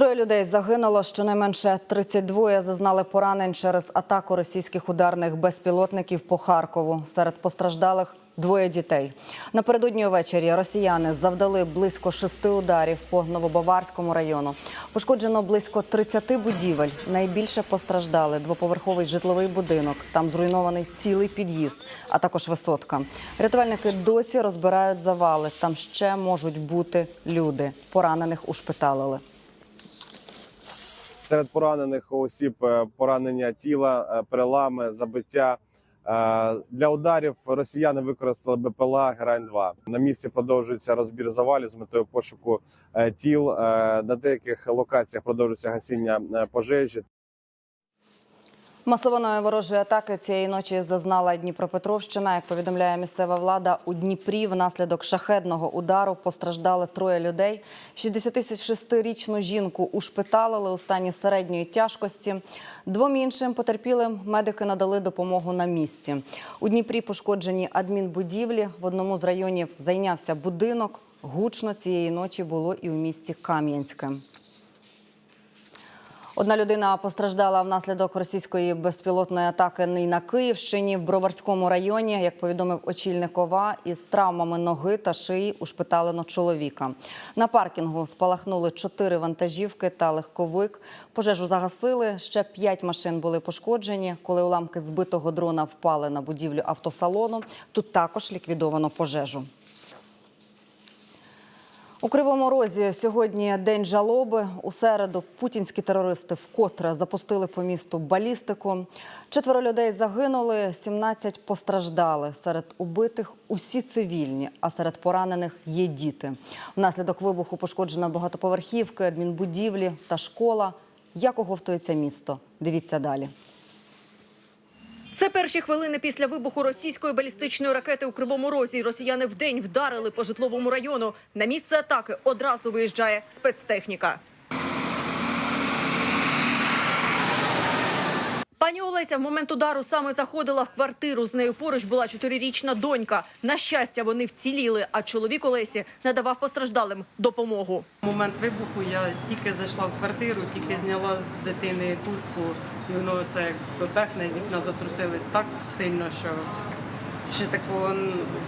Троє людей загинуло. Щонайменше 32 зазнали поранень через атаку російських ударних безпілотників по Харкову. Серед постраждалих двоє дітей. Напередодні увечері росіяни завдали близько шести ударів по Новобаварському району. Пошкоджено близько 30 будівель. Найбільше постраждали двоповерховий житловий будинок. Там зруйнований цілий під'їзд, а також висотка. Рятувальники досі розбирають завали. Там ще можуть бути люди. Поранених ушпиталили. Серед поранених осіб е, поранення тіла, е, перелами, забиття. Е, Для ударів росіяни використали БПЛА Герань-2. На місці продовжується розбір завалів з метою пошуку тіл. На деяких локаціях продовжується гасіння пожежі. Масованої ворожої атаки цієї ночі зазнала Дніпропетровщина. Як повідомляє місцева влада, у Дніпрі внаслідок шахедного удару постраждали троє людей. 66-річну жінку ушпиталили у стані середньої тяжкості. Двом іншим потерпілим медики надали допомогу на місці. У Дніпрі пошкоджені адмінбудівлі. В одному з районів зайнявся будинок. Гучно цієї ночі було і у місті Кам'янське. Одна людина постраждала внаслідок російської безпілотної атаки на Київщині в Броварському районі. Як повідомив очільник ОВА, із травмами ноги та шиї ушпиталено чоловіка. На паркінгу спалахнули чотири вантажівки та легковик. Пожежу загасили. Ще п'ять машин були пошкоджені. Коли уламки збитого дрона впали на будівлю автосалону, тут також ліквідовано пожежу. У Кривому Розі сьогодні день жалоби. У середу путінські терористи вкотре запустили по місту балістику. Четверо людей загинули, 17 постраждали. Серед убитих усі цивільні, а серед поранених є діти. Внаслідок вибуху пошкоджено багатоповерхівки, адмінбудівлі та школа. Як оговтується місто? Дивіться далі. Це перші хвилини після вибуху російської балістичної ракети у Кривому Розі. Росіяни вдень вдарили по житловому району. На місце атаки одразу виїжджає спецтехніка. Пані Олеся в момент удару саме заходила в квартиру. З нею поруч була чотирирічна донька. На щастя, вони вціліли, а чоловік Олесі надавав постраждалим допомогу. Момент вибуху я тільки зайшла в квартиру, тільки зняла з дитини куртку, і воно це як бебехне, вікна затрусились так сильно, що ще такого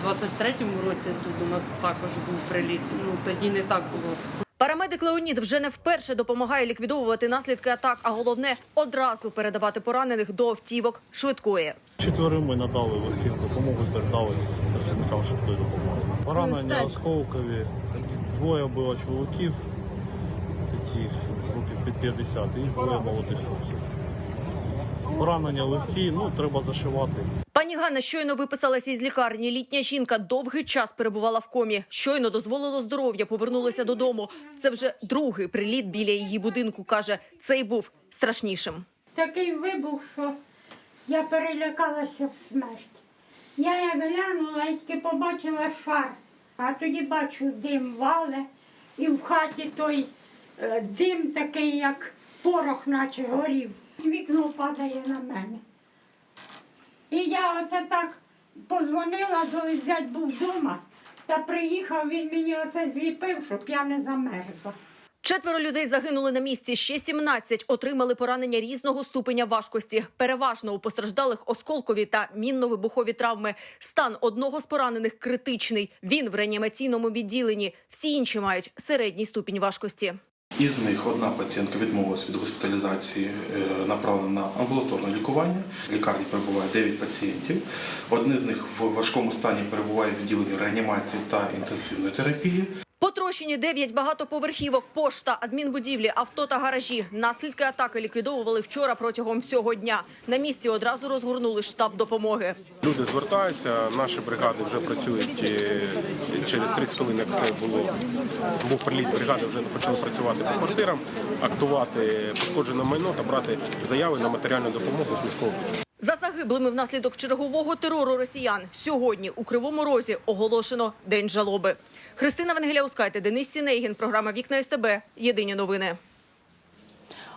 в 23-му році тут у нас також був приліт. Ну тоді не так було. Парамедик Леонід вже не вперше допомагає ліквідовувати наслідки атак, а головне одразу передавати поранених до автівок швидкої. Четверим ми надали легких допомогу, передали працівникам швидкої допомоги. Поранення осколкові, двоє було чоловіків, таких років під 50, і двоє молодих хлопців. Поранення легкі, ну треба зашивати. Пані Ганна щойно виписалася із лікарні. Літня жінка довгий час перебувала в комі. Щойно дозволило здоров'я, повернулася додому. Це вже другий приліт біля її будинку. каже, цей був страшнішим. такий вибух, що я перелякалася в смерть. Я як глянула і тільки побачила шар, а тоді бачу дим вале, і в хаті той е, дим такий, як порох, наче горів. Вікно падає на мене. І я оце так позвонила, коли зять був вдома, та приїхав, він мені оце зліпив, щоб я не замерзла. Четверо людей загинули на місці. Ще 17 отримали поранення різного ступеня важкості. Переважно у постраждалих осколкові та мінно-вибухові травми. Стан одного з поранених критичний. Він в реанімаційному відділенні. Всі інші мають середній ступінь важкості. Із них одна пацієнтка відмовилась від госпіталізації, е, направлена на амбулаторне лікування. В лікарні перебуває 9 пацієнтів. Один з них в важкому стані перебуває в відділенні реанімації та інтенсивної терапії. Потрощені 9 багатоповерхівок, пошта, адмінбудівлі, авто та гаражі. Наслідки атаки ліквідовували вчора протягом всього дня. На місці одразу розгорнули штаб допомоги. Люди звертаються, наші бригади вже працюють через 30 хвилин, як це було. Був приліт бригади, вже почали працювати по квартирам, актувати пошкоджене майно та брати заяви на матеріальну допомогу з міського. За загиблими внаслідок чергового терору росіян сьогодні у Кривому Розі оголошено День жалоби. Христина Венгеляускайте, Денис Сінейгін, програма Вікна СТБ. Єдині новини.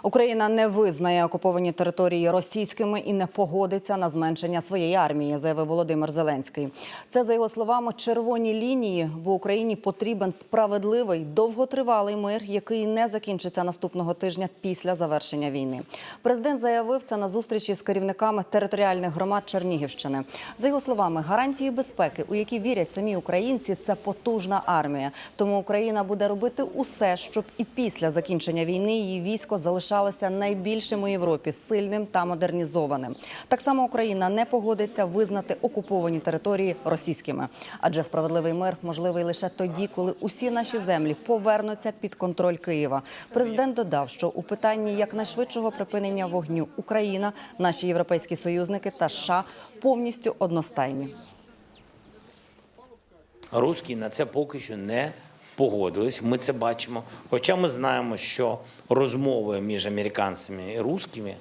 Україна не визнає окуповані території російськими і не погодиться на зменшення своєї армії, заявив Володимир Зеленський. Це за його словами червоні лінії, бо Україні потрібен справедливий довготривалий мир, який не закінчиться наступного тижня після завершення війни. Президент заявив це на зустрічі з керівниками територіальних громад Чернігівщини. За його словами, гарантії безпеки, у які вірять самі українці, це потужна армія. Тому Україна буде робити усе, щоб і після закінчення війни її військо залишалося найбільшим у Європі, сильним та модернізованим. Так само Україна не погодиться визнати окуповані території російськими, адже справедливий мир можливий лише тоді, коли усі наші землі повернуться під контроль Києва. Президент додав, що у питанні якнайшвидшого припинення вогню Україна, наші європейські союзники та США повністю одностайні. Руські на це поки що не погодились. Ми це бачимо. Хоча ми знаємо, що розмови між американцями і русскими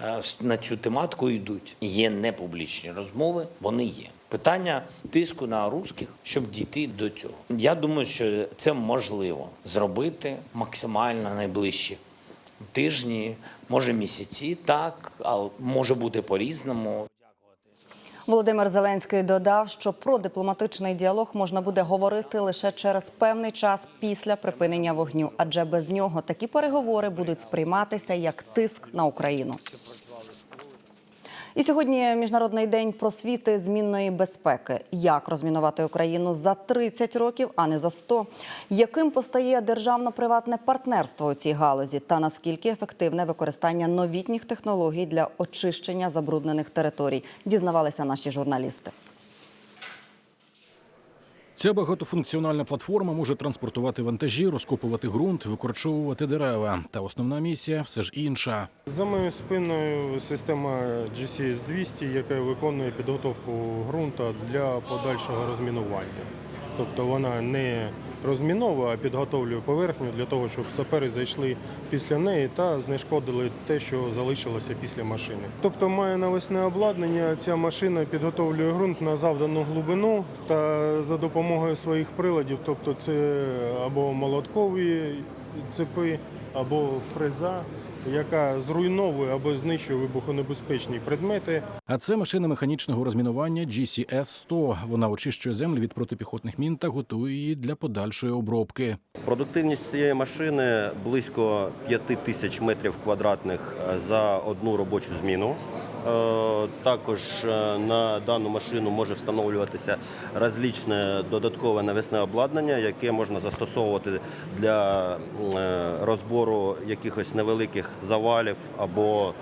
е, на цю тематику йдуть. Є непублічні розмови, вони є. Питання тиску на русських, щоб дійти до цього. Я думаю, що це можливо зробити максимально найближчі тижні, може місяці, так, але може бути по-різному. Володимир Зеленський додав, що про дипломатичний діалог можна буде говорити лише через певний час після припинення вогню, адже без нього такі переговори будуть сприйматися як тиск на Україну. І сьогодні міжнародний день просвіти змінної безпеки. Як розмінувати Україну за 30 років, а не за 100? Яким постає державно-приватне партнерство у цій галузі? Та наскільки ефективне використання новітніх технологій для очищення забруднених територій? Дізнавалися наші журналісти. Ця багатофункціональна платформа може транспортувати вантажі, розкопувати ґрунт, викорчовувати дерева. Та основна місія все ж інша. За моєю спиною система GCS 200, яка виконує підготовку ґрунта для подальшого розмінування. Тобто вона не розміновує, а підготовлює поверхню для того, щоб сапери зайшли після неї та знешкодили те, що залишилося після машини. Тобто має навесне обладнання, ця машина підготовлює ґрунт на завдану глибину та за допомогою своїх приладів, тобто це або молоткові цепи, або фреза, яка зруйновує або знищує вибухонебезпечні предмети. А це машина механічного розмінування GCS-100. Вона очищує землю від протипіхотних мін та готує її для подальшої обробки. Продуктивність цієї машини близько 5 тисяч метрів квадратних е, за одну робочу зміну. Е, Також е, на дану машину може встановлюватися розлічне додаткове навісне обладнання, яке можна застосовувати для е, розбору якихось невеликих завалів або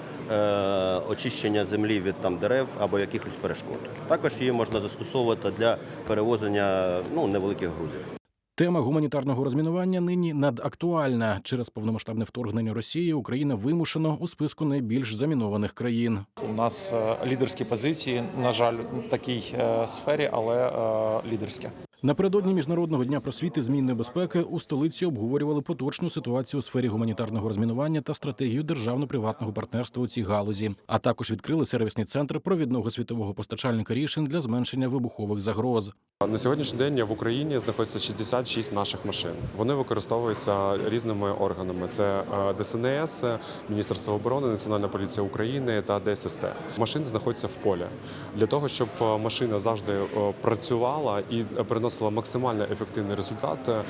очищення землі від там дерев або якихось перешкод. Також її можна застосовувати для перевозення ну, невеликих грузів. Тема гуманітарного розмінування нині надактуальна. Через повномасштабне вторгнення Росії Україна вимушено у списку найбільш замінованих країн. У нас е, лідерські позиції, на жаль, в такій е, сфері, але е, лідерські. Напередодні міжнародного дня просвіти змінної безпеки у столиці обговорювали поточну ситуацію у сфері гуманітарного розмінування та стратегію державно-приватного партнерства у цій галузі. А також відкрили сервісний центр провідного світового постачальника рішень для зменшення вибухових загроз. На сьогоднішній день в Україні знаходиться 66 наших машин. Вони використовуються різними органами: це е, ДСНС, Міністерство оборони, Національна поліція України та ДССТ. Машини знаходяться в полі для того, щоб е, машина завжди е, працювала і приносила максимально ефективний результат. е,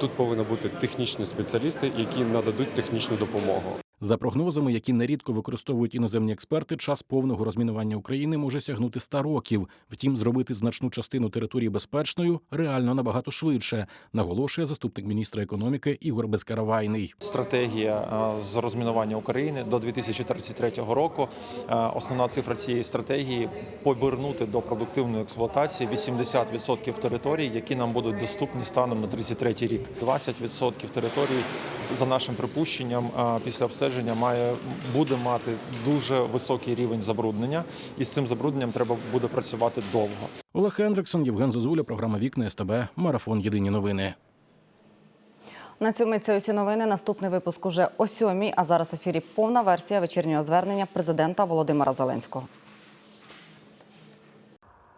Тут повинні бути технічні спеціалісти, які нададуть технічну допомогу. За прогнозами, які нерідко використовують іноземні експерти, час повного розмінування України може сягнути 100 років. Втім, зробити значну частину території безпечною реально набагато швидше, наголошує заступник міністра економіки Ігор Безкаравайний. Стратегія е, з розмінування України до 2033 року. Е, Основна цифра цієї стратегії повернути до продуктивної експлуатації 80% територій, які нам будуть доступні станом на 33 рік. 20% територій, за нашим припущенням, е, після обстеження має буде мати дуже високий рівень забруднення, і з цим забрудненням треба буде працювати довго. Олег Хендриксон, Євген Зозуля, програма Вікна СТБ, Марафон Єдині новини. На цьому це усі новини. Наступний випуск уже о сьомій. А зараз в ефірі повна версія вечірнього звернення президента Володимира Зеленського.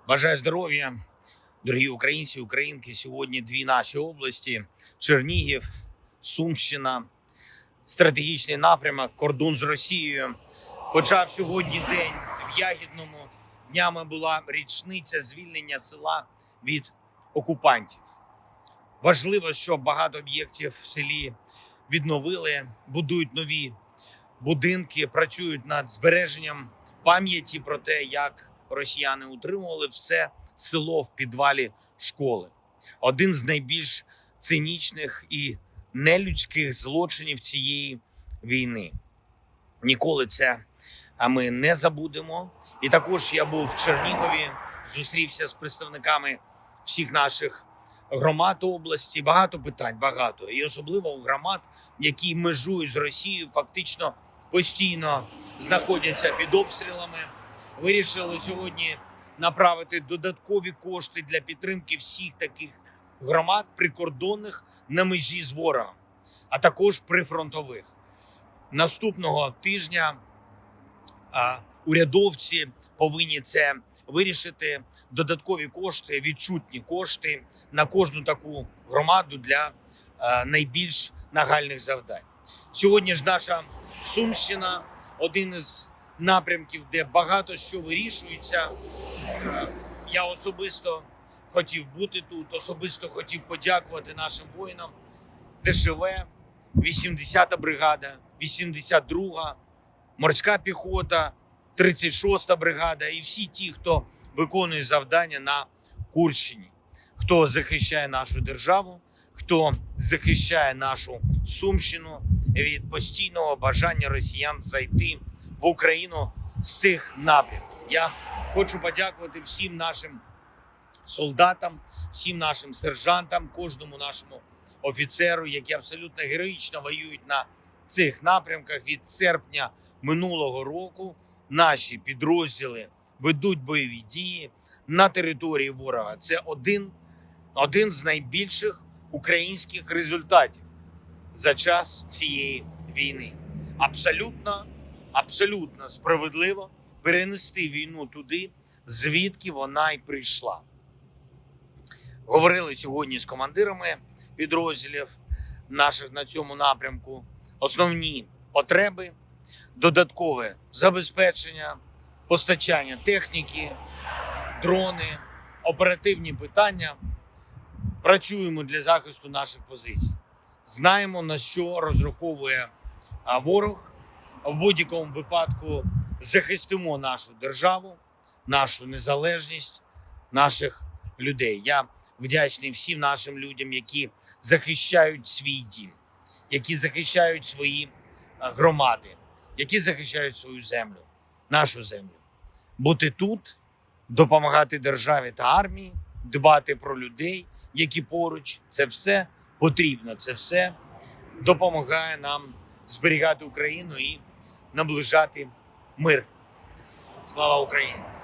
Бажаю здоров'я, дорогі українці, українки. Сьогодні дві наші області: Чернігів, Сумщина. Стратегічний напрямок, кордон з Росією. Почав сьогодні день в Ягідному. Днями була річниця звільнення села від окупантів. Важливо, що багато об'єктів в селі відновили, будують нові будинки, працюють над збереженням пам'яті про те, як росіяни утримували все село в підвалі школи. Один з найбільш цинічних і нелюдських злочинів цієї війни. Ніколи це ми не забудемо. І також я був в Чернігові, зустрівся з представниками всіх наших громад області. Багато питань, багато. І особливо у громад, які межують з Росією, фактично постійно знаходяться під обстрілами. Вирішили сьогодні направити додаткові кошти для підтримки всіх таких громад прикордонних на межі з ворогом, а також прифронтових. Наступного тижня а, урядовці повинні це вирішити. Додаткові кошти, відчутні кошти на кожну таку громаду для а, найбільш нагальних завдань. Сьогодні ж наша Сумщина один із напрямків, де багато що вирішується. Я особисто хотів бути тут, особисто хотів подякувати нашим воїнам. ДШВ, 80-та бригада, 82-га, морська піхота, 36-та бригада і всі ті, хто виконує завдання на Курщині, хто захищає нашу державу, хто захищає нашу Сумщину від постійного бажання росіян зайти в Україну з цих напрямків. Я хочу подякувати всім нашим солдатам, всім нашим сержантам, кожному нашому офіцеру, які абсолютно героїчно воюють на цих напрямках від серпня минулого року. Наші підрозділи ведуть бойові дії на території ворога. Це один, один з найбільших українських результатів за час цієї війни. Абсолютно, абсолютно справедливо перенести війну туди, звідки вона й прийшла. Говорили сьогодні з командирами підрозділів наших на цьому напрямку. Основні потреби, додаткове забезпечення, постачання техніки, дрони, оперативні питання. Працюємо для захисту наших позицій. Знаємо, на що розраховує ворог. В будь-якому випадку захистимо нашу державу, нашу незалежність, наших людей. Я вдячний всім нашим людям, які захищають свій дім, які захищають свої громади, які захищають свою землю, нашу землю. Бути тут, допомагати державі та армії, дбати про людей, які поруч, це все потрібно. Це все допомагає нам зберігати Україну і наближати мир. Слава Україні!